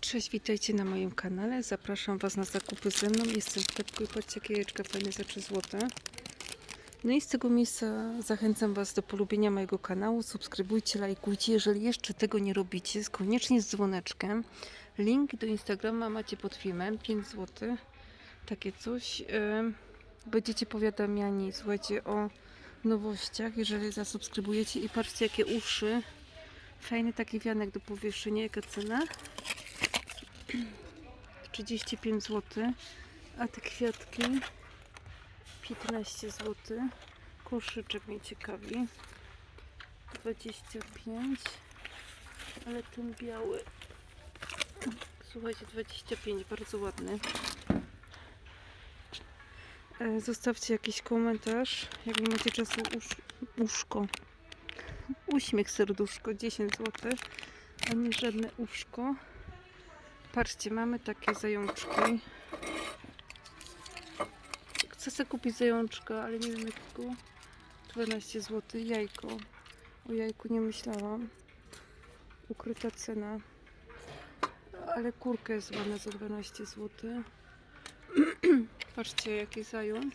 Cześć, witajcie na moim kanale. Zapraszam Was na zakupy ze mną. Jestem w sklepku i patrzcie, jakie jajeczka fajne za 3 zł. No i z tego miejsca zachęcam Was do polubienia mojego kanału. Subskrybujcie, lajkujcie. Jeżeli jeszcze tego nie robicie, koniecznie z dzwoneczkiem. Link do Instagrama macie pod filmem. 5 zł. Takie coś. Będziecie powiadamiani, słuchajcie, o nowościach, jeżeli zasubskrybujecie. I patrzcie, jakie uszy. Fajny taki wianek do powieszenia. Jaka cena? 35 zł, a te kwiatki 15 zł. Koszyczek mnie ciekawi. 25, ale ten biały, słuchajcie, 25, bardzo ładny. E, Zostawcie jakiś komentarz, jak nie macie czasu, usz, uszko. Uśmiech serduszko, 10 zł, a nie żadne uszko. Patrzcie, mamy takie zajączki. Chcę sobie kupić zajączka, ale nie wiem jakiego. 12 zł. Jajko. O jajku nie myślałam. Ukryta cena. Ale kurka jest ładna za 12 zł. Patrzcie, jaki zając.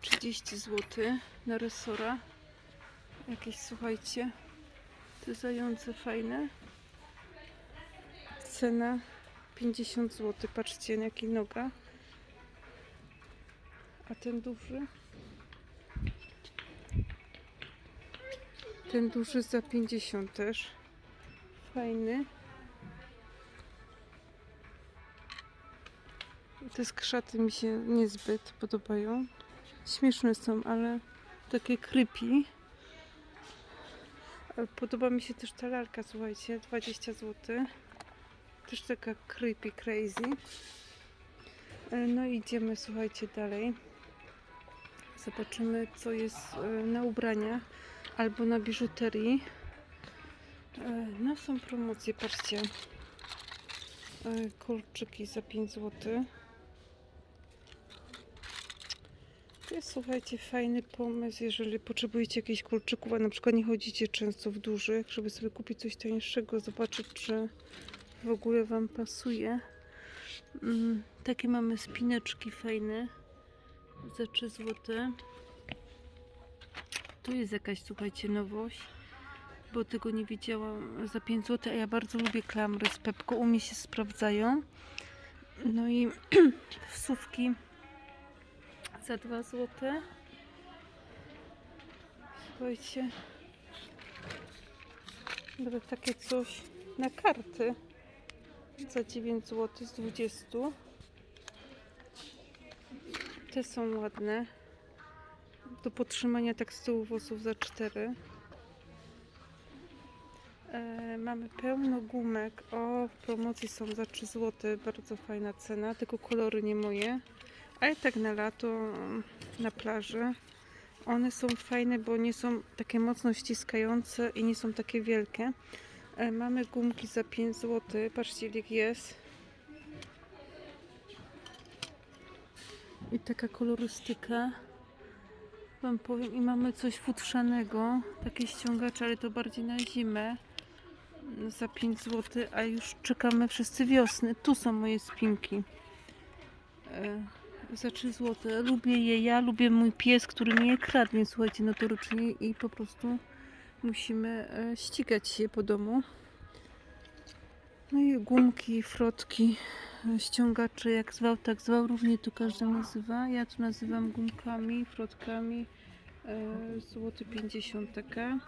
30 zł na resora. Jakieś, słuchajcie, te zające fajne. Cena 50 zł. Patrzcie, jaki noga. A ten duży? Ten duży za 50 też. Fajny. Te skrzaty mi się niezbyt podobają. Śmieszne są, ale takie creepy. Podoba mi się też ta lalka, słuchajcie, 20 zł. Też taka creepy, crazy. E, No idziemy, słuchajcie, dalej. Zobaczymy, co jest e, na ubraniach albo na biżuterii. E, No są promocje, patrzcie. Kolczyki za 5 zł. Jest, słuchajcie, fajny pomysł, jeżeli potrzebujecie jakichś kolczyków, a na przykład nie chodzicie często w dużych, żeby sobie kupić coś tańszego, zobaczyć, czy w ogóle Wam pasuje. Mm, takie mamy spineczki fajne za 3 zł. Tu jest jakaś, słuchajcie, nowość, bo tego nie widziałam za 5 zł, a ja bardzo lubię klamry z Pepko, u mnie się sprawdzają. No i wsówki za 2 zł. Słuchajcie. Nawet takie coś na karty za 9 zł z 20. Te są ładne. Do podtrzymania tak z tyłu włosów za 4. E, mamy pełno gumek. O, w promocji są za 3 zł. Bardzo fajna cena, tylko kolory nie moje. Ale tak na lato, na plaży. One są fajne, bo nie są takie mocno ściskające i nie są takie wielkie. E, Mamy gumki za 5 zł. Patrzcie, ich jest. I taka kolorystyka. Wam powiem. I mamy coś futrzanego. Takie ściągacze, ale to bardziej na zimę. Za 5 zł. A już czekamy wszyscy wiosny. Tu są moje spinki. Za 3 zł. Lubię je ja, lubię mój pies, który mi je kradnie, słuchajcie, notorycznie i po prostu musimy e, ścigać się po domu. No i gumki, frotki, e, ściągacze, jak zwał, tak zwał, różnie tu każdy nazywa. Ja tu nazywam gumkami, frotkami. E, złoty 50 taka.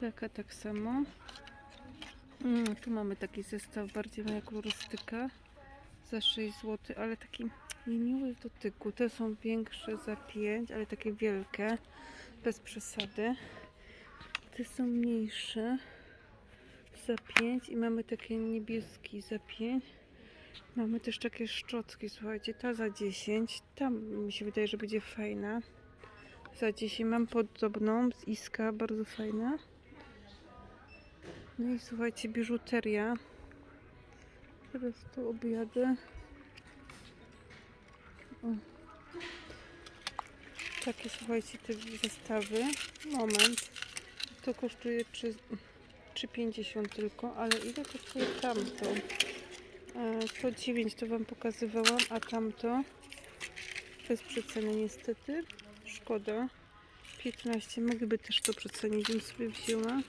Taka tak samo. Mm, tu mamy taki zestaw, bardziej moja kolorystyka za 6 zł, ale taki niemiły w dotyku. Te są większe za 5, ale takie wielkie, bez przesady. Te są mniejsze za 5 i mamy takie niebieski za 5. Mamy też takie szczotki, słuchajcie, ta za 10. Tam mi się wydaje, że będzie fajna. Za 10 mam podobną z Iska, bardzo fajna. No i słuchajcie, biżuteria. Teraz tu objadę. Takie słuchajcie te zestawy. Moment. To kosztuje 3, 3,50 tylko, ale ile kosztuje tamto? E, To 9 to Wam pokazywałam, a tamto bez przeceny niestety. Szkoda. 15 mogliby też to przecenić, bym sobie wzięła.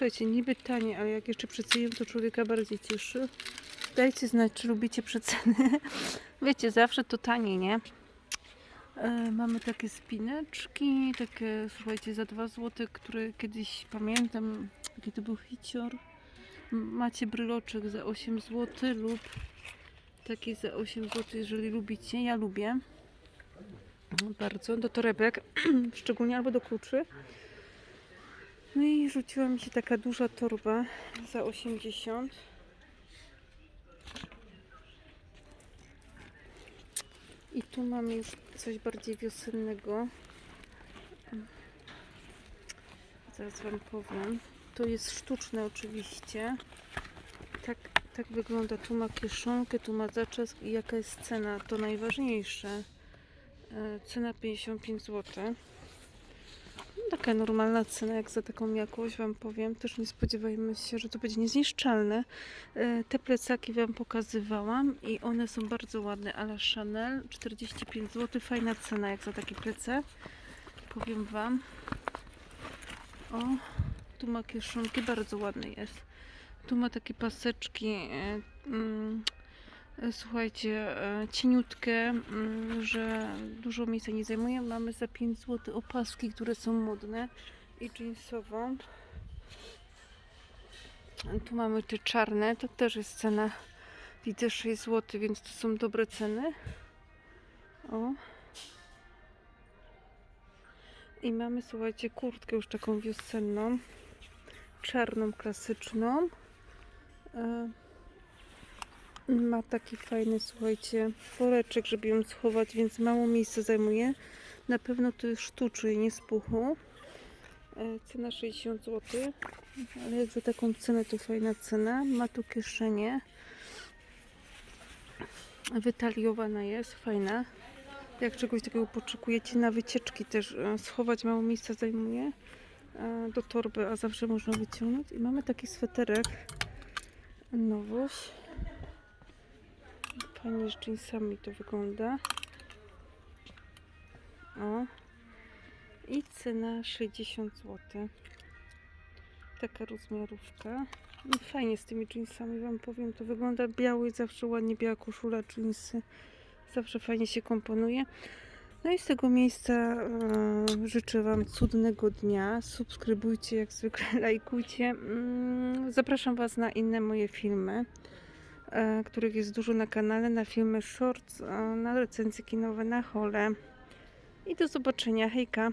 Słuchajcie, niby tanie, ale jak jeszcze przecenią, to człowieka bardziej cieszy. Dajcie znać, czy lubicie przeceny. Wiecie, zawsze to taniej, nie? E, mamy takie spineczki, takie, słuchajcie, za 2 zł, które kiedyś pamiętam, to był hicior. Macie bryloczek za 8 zł lub taki za 8 zł, jeżeli lubicie. Ja lubię No, bardzo, do torebek, szczególnie albo do kluczy. No i rzuciła mi się taka duża torba za 80. I tu mamy już coś bardziej wiosennego. Zaraz Wam powiem. To jest sztuczne oczywiście. Tak, tak wygląda. Tu ma kieszonkę, tu ma zaczesk i jaka jest cena. To najważniejsze. E, Cena 55 zł. Taka normalna cena, jak za taką jakość Wam powiem. Też nie spodziewajmy się, że to będzie niezniszczalne. E, Te plecaki Wam pokazywałam i one są bardzo ładne, ale Chanel 45 zł, fajna cena jak za taki plecak. Powiem Wam. O, tu ma kieszonki, bardzo ładny jest. Tu ma takie paseczki, mm, e, słuchajcie, e, cieniutkie, mm, że dużo miejsca nie zajmuje. Mamy za 5 zł opaski, które są modne i jeansową. Tu mamy te czarne, to też jest cena, widzę 6 zł, więc to są dobre ceny. O. I mamy, słuchajcie, kurtkę już taką wiosenną, czarną, klasyczną. E, Ma taki fajny, słuchajcie, woreczek, żeby ją schować, więc mało miejsca zajmuje. Na pewno to jest sztuczny, nie z puchu. E, Cena 60 zł, ale jak za taką cenę to fajna cena. Ma tu kieszenie. Wytaliowana jest, fajna. Jak czegoś takiego potrzebujecie na wycieczki też e, schować, mało miejsca zajmuje. E, Do torby, a zawsze można wyciągnąć. I mamy taki sweterek. Nowość. Fajnie z jeansami to wygląda. O. I cena 60 zł. Taka rozmiarówka. No fajnie z tymi jeansami wam powiem. To wygląda biały, zawsze ładnie biała koszula, jeansy. Zawsze fajnie się komponuje. No i z tego miejsca e, życzę Wam cudnego dnia. Subskrybujcie, jak zwykle lajkujcie. Mm, zapraszam Was na inne moje filmy, których jest dużo na kanale, na filmy shorts, e, na recenzje kinowe, na hole. I do zobaczenia. Hejka!